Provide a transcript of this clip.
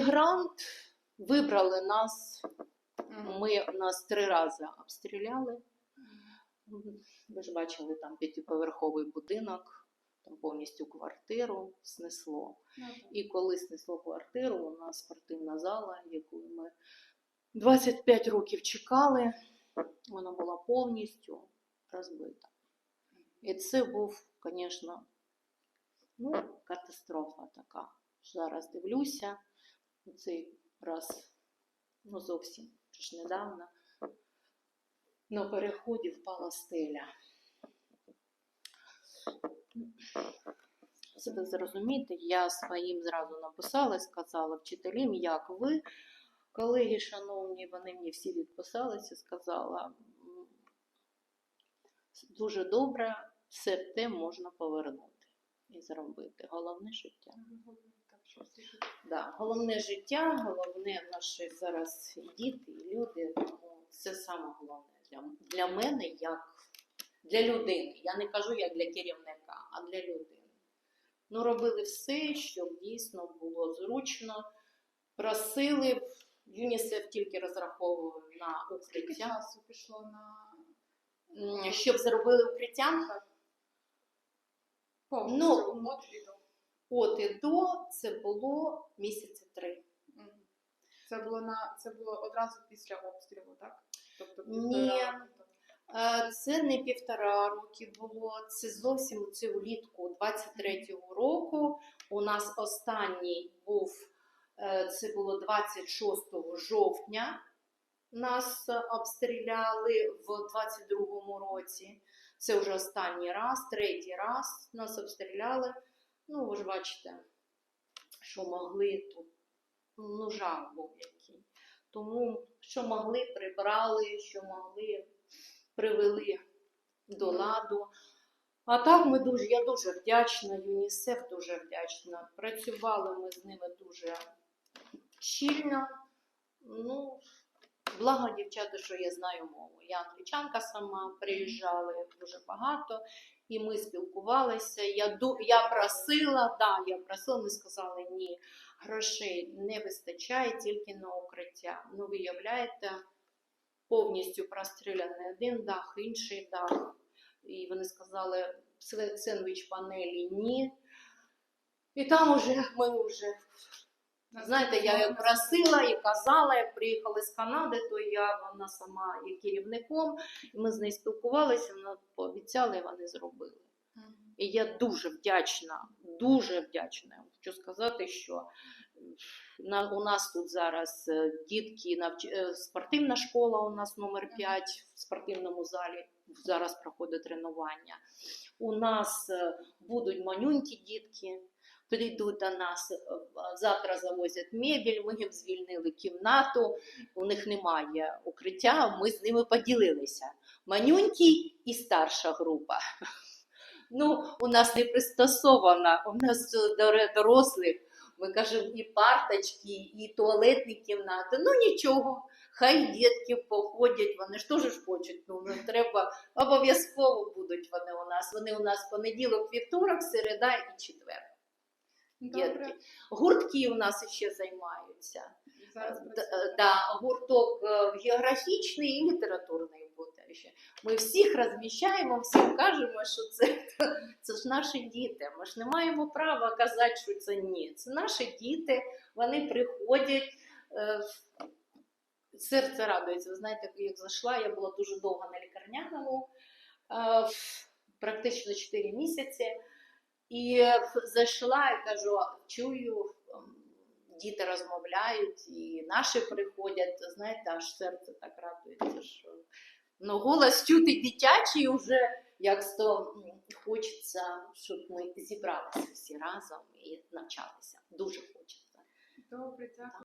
Грант вибрали нас. Ми нас три рази обстріляли. Ви ж бачили там п'ятиповерховий будинок, там повністю квартиру снесло. Ну. І коли снесло квартиру, у нас спортивна зала, яку ми 25 років чекали, вона була повністю розбита. І це був, звісно, ну, катастрофа така. Зараз дивлюся, цей раз, ну зовсім чи ж недавно, на переході впала стеля. Себе зрозуміти, я своїм зразу написала сказала вчителям, як ви, колеги шановні, вони мені всі відписалися, сказала, дуже добре, все те можна повернути і зробити. Головне життя. Да, головне життя, головне наші зараз діти і люди. Тому це саме головне для, для мене, як для людини. Я не кажу як для керівника, а для людини. Ну, робили все, щоб дійсно було зручно. Просили, ЮНІСЕФ тільки розраховував на укриття, пішло на щоб зробили укриття. Ну, от і до? Це було місяці три. Це було на це було одразу після обстрілу, так? Тобто Ні. Е, Це не півтора роки було, це зовсім це влітку 23-го року. У нас останній був, е, це було 26 жовтня. Нас обстріляли в 22-му році. Це вже останній раз, третій раз нас обстріляли. Ну, ви ж бачите, що могли тут. Ну, жах був який. Тому, що могли, прибрали, що могли, привели до ладу. А так ми дуже, я дуже вдячна, ЮНІСЕФ дуже вдячна. Працювали ми з ними дуже щільно. Ну, благо, дівчата, що я знаю мову. Я англічанка сама, приїжджали дуже багато, і ми спілкувалися. Я, я просила, да, я просила, ми сказали ні, грошей не вистачає тільки на укриття. Ну, виявляєте, повністю простріляний один дах, інший дах. І вони сказали, «Сен- сендвіч панелі ні. І там уже ми вже Знаєте, я як просила і казала, як приїхали з Канади, то я вона сама є керівником, і ми з нею спілкувалися, вона пообіцяла, і вони зробили. І я дуже вдячна, дуже вдячна. Хочу сказати, що на, у нас тут зараз е, дітки, навч... е, спортивна школа у нас номер 5 в спортивному залі. Зараз проходить тренування. У нас е, будуть манюнькі дітки, прийдуть до нас, е, завтра завозять мебель, ми їм звільнили кімнату, у них немає укриття, ми з ними поділилися. Манюнькі і старша група. Ну, у нас не пристосована, у нас е, дорослих, ми кажемо, і парточки, і туалетні кімнати. Ну нічого, хай дітки походять, вони ж теж хочуть. Ну, не треба, обов'язково будуть вони у нас. Вони у нас понеділок, вівторок, середа і четвер. Добре. Гуртки у нас ще займаються. Зараз працює. е, да, гурток е, географічний і літературний буде ще. Ми всіх розміщаємо, всім кажемо, що це, це ж наші діти. Ми ж не маємо права казати, що це ні. Це наші діти, вони приходять. е, Серце радується. Ви знаєте, як зайшла, я була дуже довго на лікарняному, е, практично 4 місяці. І зайшла і кажу, чую, діти розмовляють, і наші приходять, знаєте, аж серце так радується, що ну, голос чути дитячий вже як то хочеться, щоб ми зібралися всі разом і навчалися. Дуже хочеться. Добре, дякую.